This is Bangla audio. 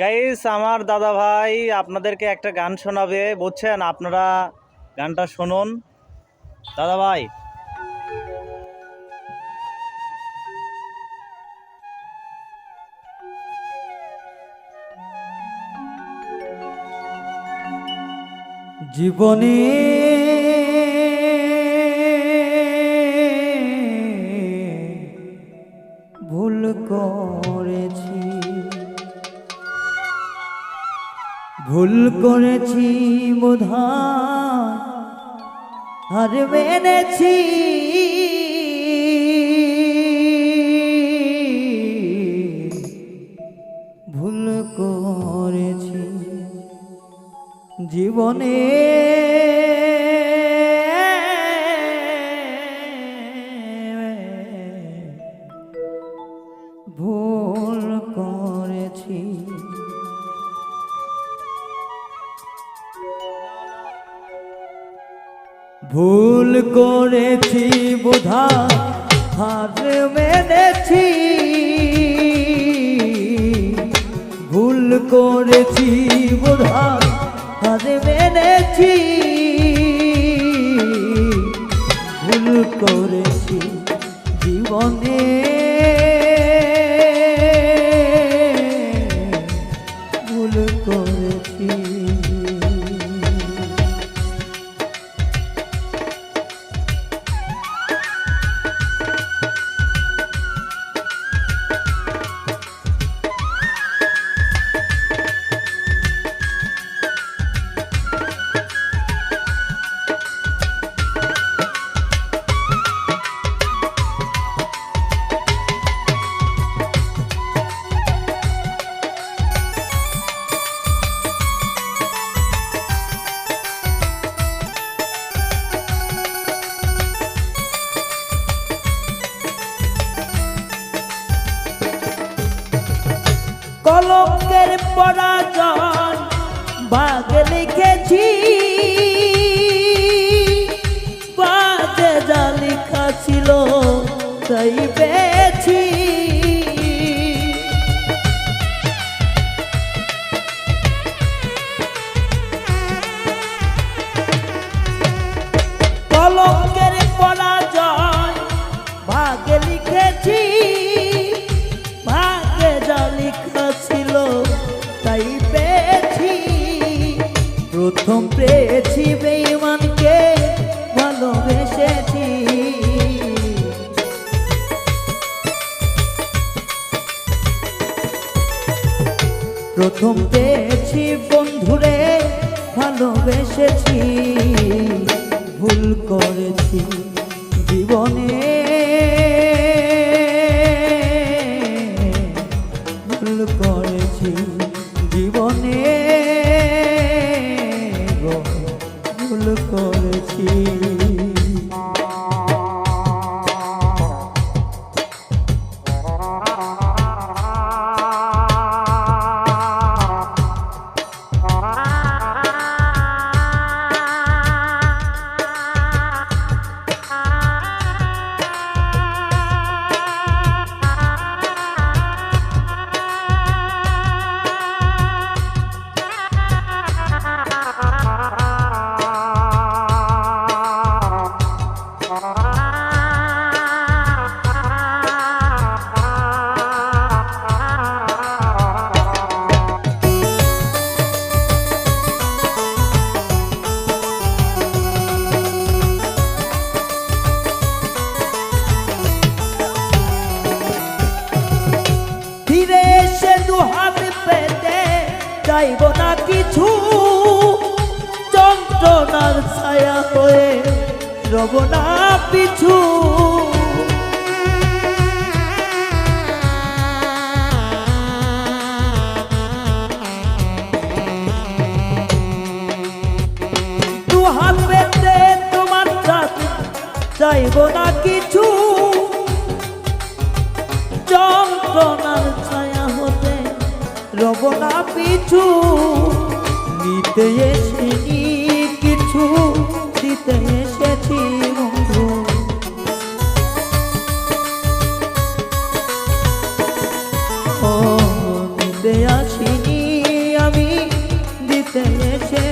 গাইস আমার দাদা ভাই আপনাদেরকে একটা গান শোনাবে, বুঝছেন? আপনারা গানটা শুনুন। দাদা ভাই। জীবনে ভুল করেছি বোধহয় আর মেনেছি। ভুল করেছি জীবনে। ভুল করেছি ভুল করেছি বোধা হার মেনেছি। ভুল করেছি বোধা হার মেনেছি। কলঙ্কের পরাজয় বাগে লিখেছি। বাজে যা লেখা ছিল তাই পেয়েছি। কলঙ্কের পরাজয় ভাগে লিখেছি। যা লেখা ছিল, তাই পেয়েছি। প্রথম পেয়েছি বেইমানকে ভালোবেসেছি। প্রথম পেয়েছি বন্ধুরে, ভালোবেসেছি। ভুল করেছি জীবনে। ভুল করেছি। চাইব না কিছু। যন্ত্রণার ছায়া হয়ে রব না পিছু। রব না পিছু। নিতে এসেছি কিছু দিতে এসেছি বন্ধু। ও নিতে আসিনি খুঁজতে এসে